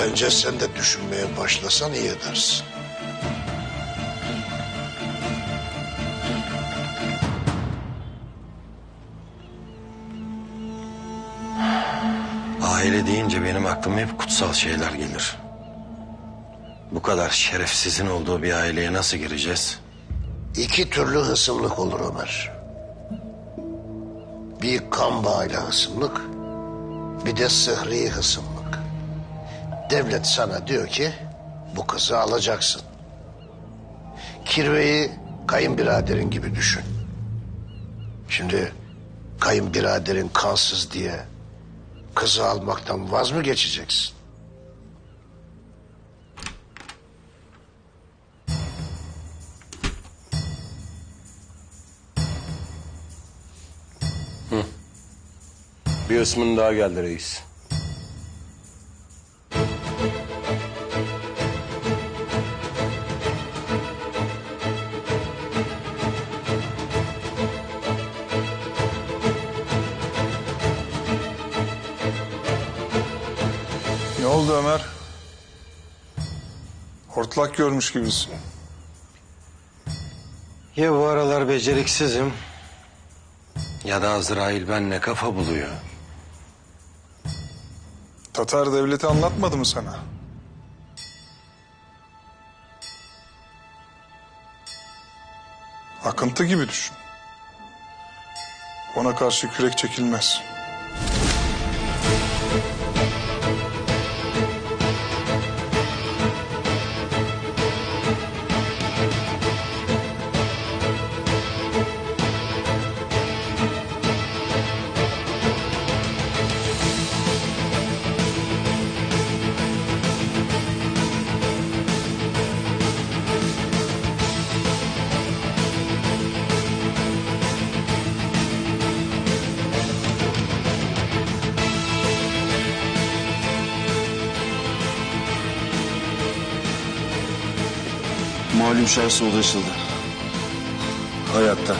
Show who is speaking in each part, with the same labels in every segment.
Speaker 1: Bence sen de düşünmeye başlasan iyi edersin.
Speaker 2: Aile deyince benim aklıma hep kutsal şeyler gelir. Bu kadar şerefsizin olduğu bir aileye nasıl gireceğiz?
Speaker 1: İki türlü hısımlık olur Ömer. Bir kan bağıyla hısımlık, bir de sıhri hısımlık. Devlet sana diyor ki bu kızı alacaksın. Kirveyi kayınbiraderin gibi düşün. Şimdi kayınbiraderin kansız diye kızı almaktan vaz mı geçeceksin?
Speaker 3: Bir ısmın daha geldi reis.
Speaker 4: Oldu Ömer? Hortlak görmüş gibisin.
Speaker 2: Ya bu aralar beceriksizim ya da Azrail benle kafa buluyor.
Speaker 4: Tatar devleti anlatmadı mı sana? Akıntı gibi düşün. Ona karşı kürek çekilmez.
Speaker 5: Malum şahsa ulaşıldı. Hayatta.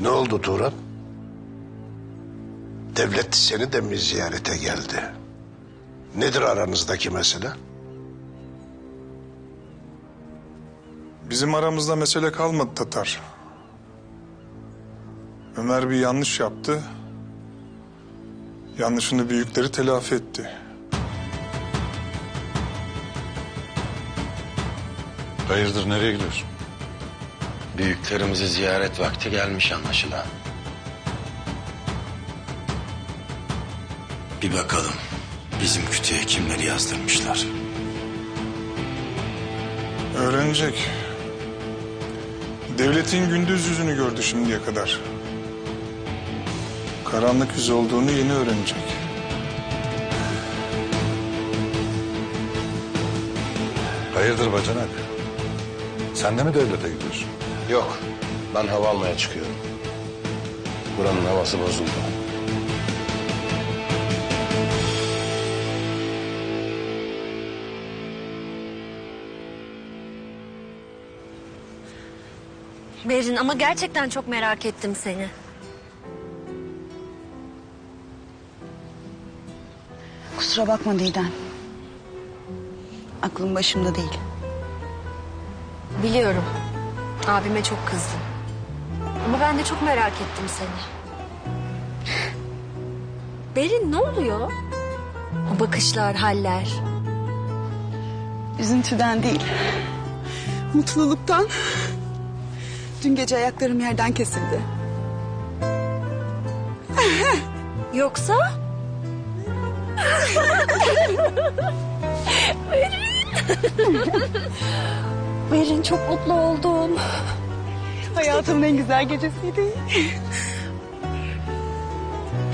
Speaker 1: Ne oldu Turan? Devlet seni de mi ziyarete geldi? Nedir aranızdaki mesele?
Speaker 4: Bizim aramızda mesele kalmadı Tatar. Ömer bir yanlış yaptı. Yanlışını büyükleri telafi etti.
Speaker 6: Hayırdır nereye gidiyorsun?
Speaker 2: Büyüklerimizi ziyaret vakti gelmiş anlaşılan. Bir bakalım bizim kütüğe kimleri yazdırmışlar.
Speaker 4: Öğrenecek. Devletin gündüz yüzünü gördü şimdiye kadar. Karanlık yüz olduğunu yeni öğrenecek.
Speaker 6: Hayırdır bacanak? Sen de mi devlete gidiyorsun?
Speaker 3: Yok. Ben hava almaya çıkıyorum. Buranın havası bozuldu.
Speaker 7: Berin ama gerçekten çok merak ettim seni.
Speaker 8: Kusura bakma Didem. Aklım başımda değil.
Speaker 7: Biliyorum. Abime çok kızdım. Ama ben de çok merak ettim seni. Berin ne oluyor? O bakışlar, haller.
Speaker 8: Üzüntüden değil. Mutluluktan. Dün gece ayaklarım yerden kesildi.
Speaker 7: Yoksa? Berin çok mutlu oldum.
Speaker 8: Hayatımın en güzel gecesiydi.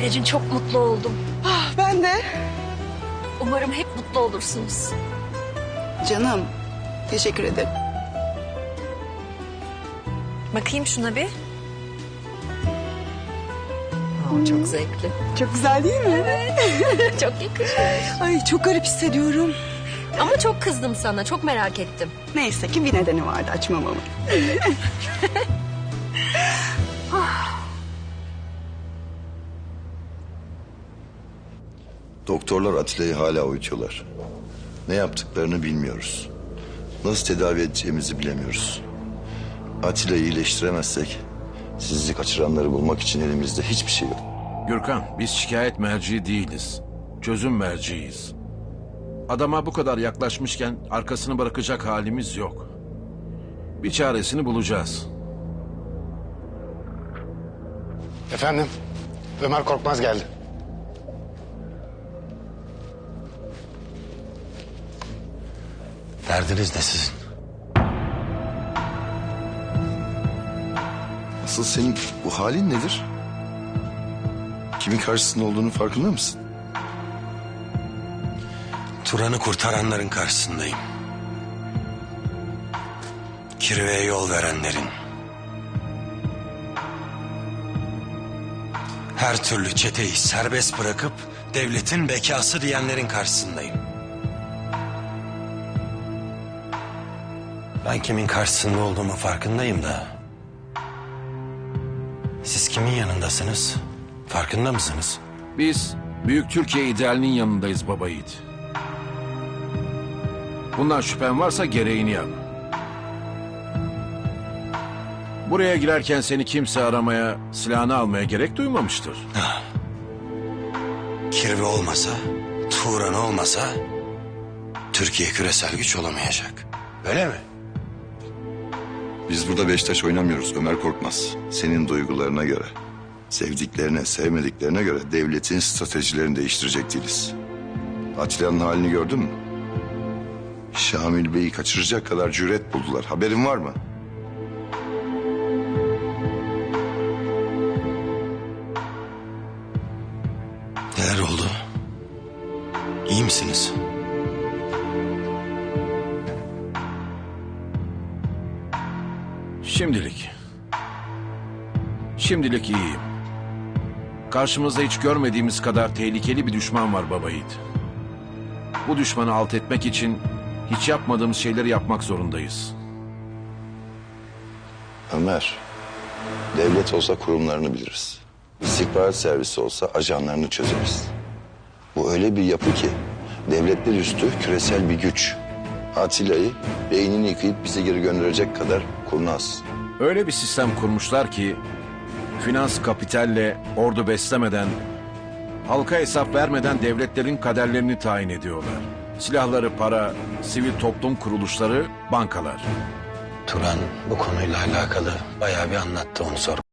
Speaker 7: Berin çok mutlu oldum.
Speaker 8: Ah, ben de.
Speaker 7: Umarım hep mutlu olursunuz.
Speaker 8: Canım. Teşekkür ederim.
Speaker 7: Bakayım şuna bir. Aa, çok zevkli.
Speaker 8: Çok güzel değil mi?
Speaker 7: Çok yakışmış.
Speaker 8: Ay çok garip hissediyorum.
Speaker 7: Ama çok kızdım sana. Çok merak ettim.
Speaker 8: Neyse ki bir nedeni vardı açmamamın.
Speaker 5: Doktorlar Atilla'yı hala uyutuyorlar. Ne yaptıklarını bilmiyoruz. Nasıl tedavi edeceğimizi bilemiyoruz. Atilla'yı iyileştiremezsek sizi kaçıranları bulmak için elimizde hiçbir şey yok.
Speaker 9: Gürkan, biz şikayet merci değiliz. Çözüm merciyiz. Adama bu kadar yaklaşmışken arkasını bırakacak halimiz yok. Bir çaresini bulacağız.
Speaker 3: Efendim, Ömer Korkmaz geldi.
Speaker 2: Derdiniz ne sizin?
Speaker 5: Asıl senin bu halin nedir? Kimin karşısında olduğunu farkında mısın?
Speaker 2: Turan'ı kurtaranların karşısındayım. Kirve'ye yol verenlerin. Her türlü çeteyi serbest bırakıp devletin bekası diyenlerin karşısındayım. Ben kimin karşısında olduğumu farkındayım da. Siz kimin yanındasınız? Farkında mısınız?
Speaker 9: Biz Büyük Türkiye idealinin yanındayız baba yiğit. Bundan şüphen varsa gereğini yap. Buraya girerken seni kimse aramaya, silahını almaya gerek duymamıştır.
Speaker 2: Kirve olmasa, Turan olmasa Türkiye küresel güç olamayacak. Öyle mi?
Speaker 5: Biz burada Beşiktaş oynamıyoruz Ömer Korkmaz. Senin duygularına göre, sevdiklerine, sevmediklerine göre devletin stratejilerini değiştirecek değiliz. Atilla'nın halini gördün mü? Şamil Bey'i kaçıracak kadar cüret buldular. Haberin var mı?
Speaker 2: Neler oldu? İyi misiniz?
Speaker 9: Şimdilik. Şimdilik iyiyim. Karşımızda hiç görmediğimiz kadar tehlikeli bir düşman var baba yiğit. Bu düşmanı alt etmek için hiç yapmadığımız şeyleri yapmak zorundayız.
Speaker 5: Ömer, devlet olsa kurumlarını biliriz. İstihbarat servisi olsa ajanlarını çözeriz. Bu öyle bir yapı ki devletler üstü küresel bir güç. Atilla'yı beynini yıkayıp bize geri gönderecek kadar kurnaz.
Speaker 9: Öyle bir sistem kurmuşlar ki finans kapitalle ordu beslemeden, halka hesap vermeden devletlerin kaderlerini tayin ediyorlar. Silahları para, sivil toplum kuruluşları, bankalar.
Speaker 2: Turan bu konuyla alakalı bayağı bir anlattı onu sor